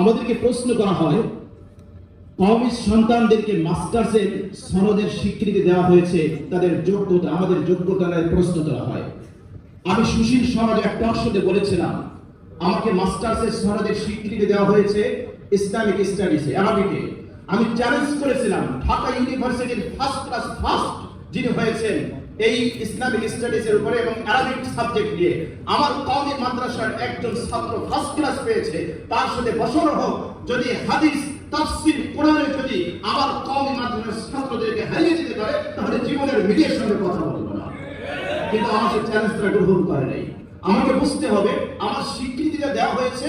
আমাদেরকে প্রশ্ন করা হয় কওমি সন্তানদেরকে মাস্টার্সের সনদের স্বীকৃতি দেওয়া হয়েছে, তাদের যোগ্যতা, আমাদের যোগ্যতা প্রশ্ন করা হয়। আমি সুশীল সমাজ একটা অংশতে বলেছিলাম, আমাকে মাস্টার্সের সনদের স্বীকৃতি দেওয়া হয়েছে ইসলামিক স্টাডিজে আরবিকে আমি চ্যালেঞ্জ করেছিলাম, ঢাকা ইউনিভার্সিটির ফার্স্ট ক্লাস ফার্স্ট যিনি হয়েছেন এই ইসলামিক স্টাডিজের উপরে এবং আরবিক সাবজেক্ট নিয়ে। আমার কওমি মাদ্রাসার একজন ছাত্র ফার্স্ট ক্লাস পেয়েছে, তার সাথে বছর হোক, যদি হাদিস, তাফসির কোরআনে যদি আমার কওমি মাদ্রাসার ছাত্রদেরকে হারিয়ে দিতে পারে, তাহলে জীবনের মিডিয়ার সঙ্গে কথা বলব না। কিন্তু আমার সেই চ্যালেঞ্জটা গ্রহণ করে নাই। আমাকে বুঝতে হবে, আমার স্বীকৃতিটা দেওয়া হয়েছে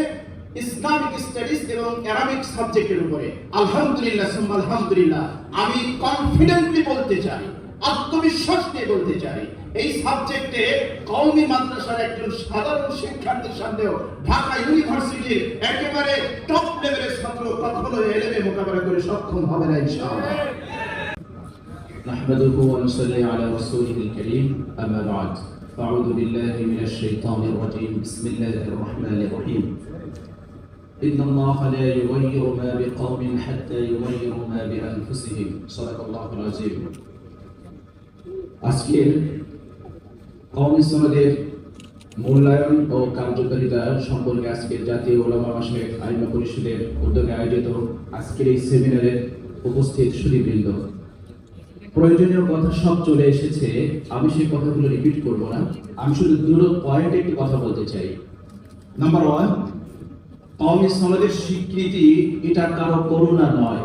ইসলামিক স্টাডিজ এবং অ্যারাবিক সাবজেক্টের উপরে আলহামদুলিল্লাহ সুম্মা আলহামদুলিল্লাহ আমি কনফিডেন্টলি বলতে চাই আত্মবিশ্বাস নিয়ে বলতে চাই এই সাবজেক্টে কওমি মাদ্রাসার একজন সাধারণ শিক্ষার্থীর সামনেও ঢাকা ইউনিভার্সিটির একেবারে টপ লেভেলের ছাত্র কখনো এলেমে মোকাবেলা করে সক্ষম হবে না ইনশাআল্লাহ نحمده ونصلي على رسوله الكريم أما بعد أعوذ بالله من الشيطان الرجيم بسم الله الرحمن الرحيم إن الله لا يغير ما بقوم حتى يغيروا ما بأنفسهم صدق الله العظيم আজকের কওমি সনদের মূল্যায়ন ও কার্যকারিতা সম্পর্কে আজকের জাতীয় ওলামা মাসের আইন পরিষদের উদ্যোগে আয়োজিত আজকের এই সেমিনারে উপস্থিত সুদীবৃন্দ প্রয়োজনীয় কথা সব চলে এসেছে আমি সেই কথাগুলো রিপিট করব না আমি শুধু দুটো পয়েন্টে একটি কথা বলতে চাই নাম্বার ওয়ান কওমি সনদের স্বীকৃতি এটা কারও করুণা নয়।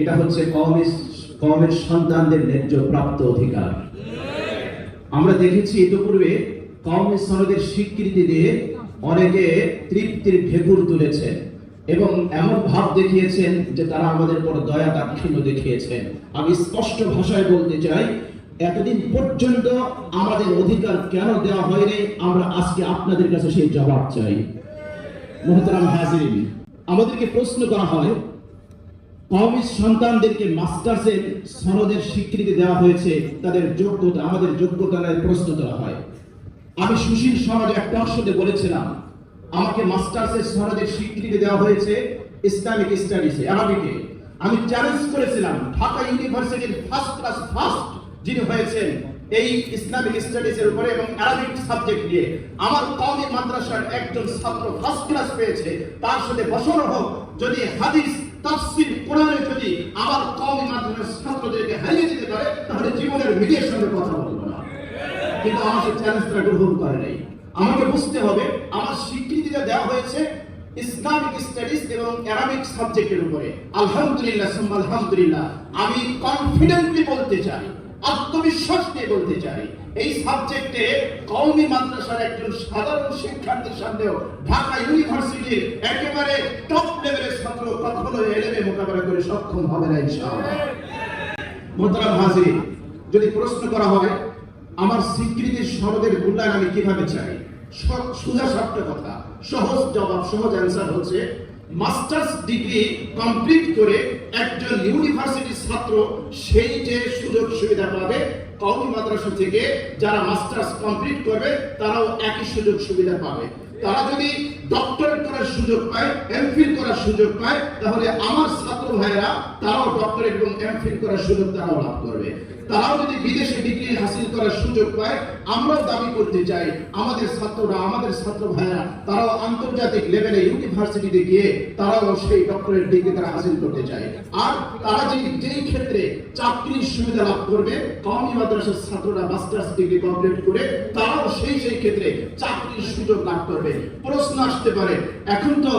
এটা হচ্ছে কওমি কওমের সন্তানদের ন্যায্য প্রাপ্ত অধিকার। আমরা দেখেছি ইতিপূর্বে কওমি সনদের স্বীকৃতি দিয়ে অনেকে তৃপ্তির ভেগুর তুলেছে এবং এমন ভাব দেখিয়েছেন যে তারা আমাদের পর দয়া দাক্ষিণ্য দেখিয়েছেন। আমি স্পষ্ট ভাষায় বলতে চাই, এতদিন পর্যন্ত আমাদের অধিকার কেন দেওয়া হয়নি? আমরা আজকে আপনাদের কাছে সেই জবাব চাই। মোহতারাম হাজিরিন, আমাদেরকে প্রশ্ন করা হয়, কওমি সন্তানদেরকে মাস্টার্সের সনদের স্বীকৃতি দেওয়া হয়েছে, তাদের যোগ্যতা, আমাদের যোগ্যতা প্রশ্ন করা হয়। আমি সুশীল সমাজ একটা অংশতে বলেছিলাম, আমাকে মাস্টার্সের সনদের স্বীকৃতি দেওয়া হয়েছে ইসলামিক স্টাডিজে আরবিকে আমি চ্যালেঞ্জ করেছিলাম, ঢাকা ইউনিভার্সিটির ফার্স্ট ক্লাস ফার্স্ট যিনি হয়েছেন এই ইসলামিক স্টাডিজের উপরে এবং আরবিক সাবজেক্ট নিয়ে। আমার কওমি মাদ্রাসার একজন ছাত্র ফার্স্ট ক্লাস পেয়েছে, তার সাথে বছর হোক, যদি হাদিস, তাফসির, কোরআনে যদি আমার কওমি মাদ্রাসার ছাত্রদেরকে হারিয়ে দিতে পারে, তাহলে জীবনের মিডিয়ার সঙ্গে কথা বলব না। কিন্তু আমার সেই চ্যালেঞ্জটা গ্রহণ করে নাই। আমাকে বুঝতে হবে, আমার স্বীকৃতিটা দেওয়া হয়েছে ইসলামিক স্টাডিজ এবং অ্যারাবিক সাবজেক্টের উপরে। আলহামদুলিল্লাহ আলহামদুলিল্লাহ। আমি কনফিডেন্টলি বলতে চাই। আত্মবিশ্বাস নিয়ে বলতে চাই। এই সাবজেক্টে কওমি মাদ্রাসার একজন সাধারণ শিক্ষার্থীর সামনেও ঢাকা ইউনিভার্সিটির একেবারে টপ লেভেলের ছাত্র কখনো এলেমে মোকাবেলা করে সক্ষম হবে না, ইনশাআল্লাহ। মোহতারাম হাজির, যদি প্রশ্ন করা হয়, আমার স্বীকৃতির সনদের মূল্যায়ন আমি কীভাবে চাই? সোজা সাপটা কথা, সহজ জবাব, সহজ অ্যান্সার হচ্ছে মাস্টার্স ডিগ্রি কমপ্লিট করে একজন ইউনিভার্সিটির ছাত্র সেই যে সুযোগ সুবিধা পাবে, কওমি মাদ্রাসা থেকে যারা মাস্টার্স কমপ্লিট করবে, তারাও একই সুযোগ সুবিধা পাবে। তারা যদি ডক্টরেট করার সুযোগ পায় এমফিল করার সুযোগ পায়, তাহলে আমার ছাত্র ভাইরা তারাও ডক্টরেট এবং এমফিল করার সুযোগ তারাও লাভ করবে। তারাও যদি বিদেশে ডিগ্রি হাসিল করার সুযোগ পায়, আমরাও দাবি করতে চাই, আমাদের ছাত্ররা, আমাদের ছাত্র ভাইরা তারাও আন্তর্জাতিক লেভেলে ইউনিভার্সিটিতে গিয়ে তারাও সেই ডক্টরেট ডিগ্রি তারা হাসিল করতে চায়। আর তারা যে যেই ক্ষেত্রে চাকরির সুবিধা লাভ করবে, কওমি মাদ্রাসার ছাত্ররা মাস্টার্স ডিগ্রি কমপ্লিট করে, তারাও সেই সেই ক্ষেত্রে চাকরির সুযোগ লাভ করবে। প্রশ্ন আসতে পারে। এখন তো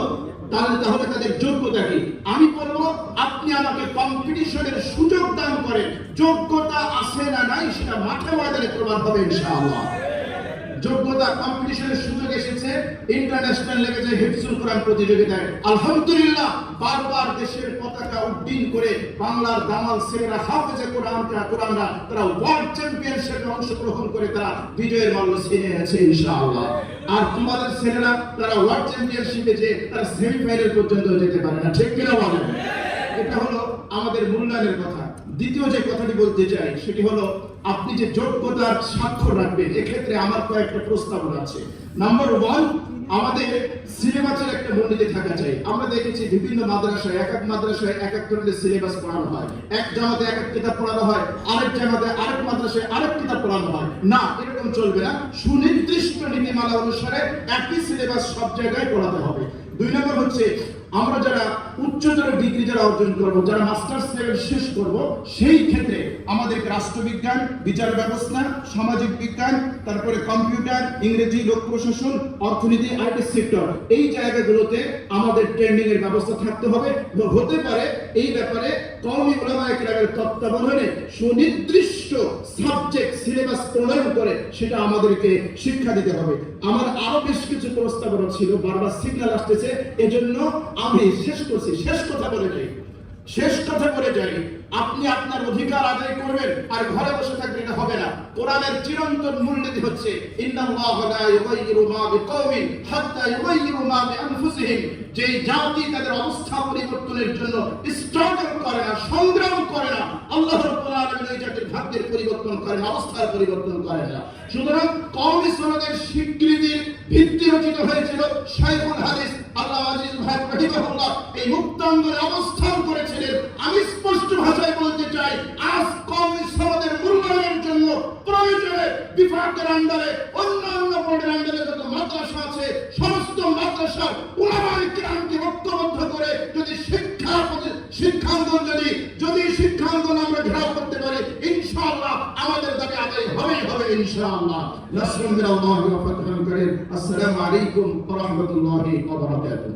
তাহলে তাহলে তাদের যোগ্যতা কি? আমি বলব, আপনি আমাকে কম্পিটিশনের সুযোগ দান করেন। যোগ্যতা আছে না নাই, সেটা মাঠে ময়দানে প্রমাণ হবে ইনশাআল্লাহ। যোগ্যতা কম্পিটিশনের সুযোগ এসেছে ইন্টারন্যাশনাল লেভেলে হিফজুল কোরআন প্রতিযোগিতায়। আলহামদুলিল্লাহ, বারবার দেশের পতাকা উড্ডীন করে বাংলার দামাল ছেলেরা হাফেজে কোরআন কোরআনরা, তারা ওয়ার্ল্ড চ্যাম্পিয়নশিপে অংশগ্রহণ করে তারা বিজয়ের মাল্য ছিনে আছে ইনশাআল্লাহ। আর তোমাদের ছেলেরা, তারা ওয়ার্ল্ড চ্যাম্পিয়নশিপে যে তারা সেমিফাইনাল পর্যন্ত যেতে পারে না, ঠিক কিনা বলেন এটা হলো আমাদের মূল্যায়নের কথা। দ্বিতীয় যে কথাটি বলতে চাই, সেটি হলো আপনি যে যোগ্যতার স্বাক্ষর রাখবেন, এক্ষেত্রে আমার কয়েকটা প্রস্তাবনা আছে। নাম্বার ওয়ান আমাদের সিলেবাসের একটা মূলনীতি থাকা চাই। আমরা দেখেছি বিভিন্ন মাদ্রাসায়, এক এক মাদ্রাসায় এক এক ধরনের সিলেবাস পড়ানো হয়। এক জামাতে এক এক কিতাব পড়ানো হয়, আরেক জামাতে আরেক মাদ্রাসায় আরেক কিতাব পড়ানো হয়। না, এরকম চলবে না। সুনির্দিষ্ট নীতিমালা অনুসারে একই সিলেবাস সব জায়গায় পড়াতে হবে। দুই নম্বর হচ্ছে আমরা যারা উচ্চতর ডিগ্রি যারা অর্জন করব, যারা মাস্টার্স লেভেল শেষ করব, সেই ক্ষেত্রে আমাদের রাষ্ট্রবিজ্ঞান, বিচার ব্যবস্থা, সামাজিক বিজ্ঞান, তারপরে কম্পিউটার ইংরেজি, লোক প্রশাসন, অর্থনীতি, আইটি সেক্টর এই জায়গাগুলোতে আমাদের ট্রেনিং এর ব্যবস্থা থাকতে হবে এবং হতে পারে এই ব্যাপারে কওমি উলামা একরামের তত্ত্বাবধানে সুনির্দিষ্ট সাবজেক্ট সিলেবাস প্রণয়ন করে সেটা আমাদেরকে শিক্ষা দিতে হবে। আমার আরও বেশ কিছু প্রস্তাবনা ছিল, বারবার সিগন্যাল আসতেছে। এজন্য আমি শেষ করছি, শেষ কথা বলে যাই। শেষ কথা বলে যাই, আপনি আপনার অধিকার আদায় করবেন আর ঘরে বসে থাকলে এটা হবে না। কোরআনের চিরন্তন মূলনীতি হচ্ছে, ইন্নাল্লাহ লা ইউগাইয়িরু মা বিকওমিন হাত্তা ইউগাইয়িরু মা বিআনফুসিহিম। যে জাতি তাদের অবস্থা পরিবর্তনের জন্য স্ট্রাগল করে না, সংগ্রাম করে না, আল্লাহ জাতির ভাগ্যের পরিবর্তন করে না, অবস্থার পরিবর্তন করে না। সুতরাং কওমি স্বীকৃতির ভিত্তি রচিত হয়েছিল হাদিস অবস্থান করেছিলেন। আমি স্পষ্ট ভাষায় বলতে চাই, আজ কওমি সনদের মূল্যায়নের জন্য প্রয়োজনে বিভাগের আন্ডারে, অন্যান্য বোর্ডের আন্ডারে যত মাদ্রাসা আছে, সমস্ত মাদ্রাসার উলামায়ে ঐক্যবদ্ধ করে যদি শিক্ষা শিক্ষাঙ্গন যদি যদি শিক্ষাঙ্গন আমরা ঘেরাও করতে পারি, ইনশাআল্লাহ আমাদের إن شاء الله. نصر من الله وفتح كريم. السلام عليكم ورحمة الله وبركاته.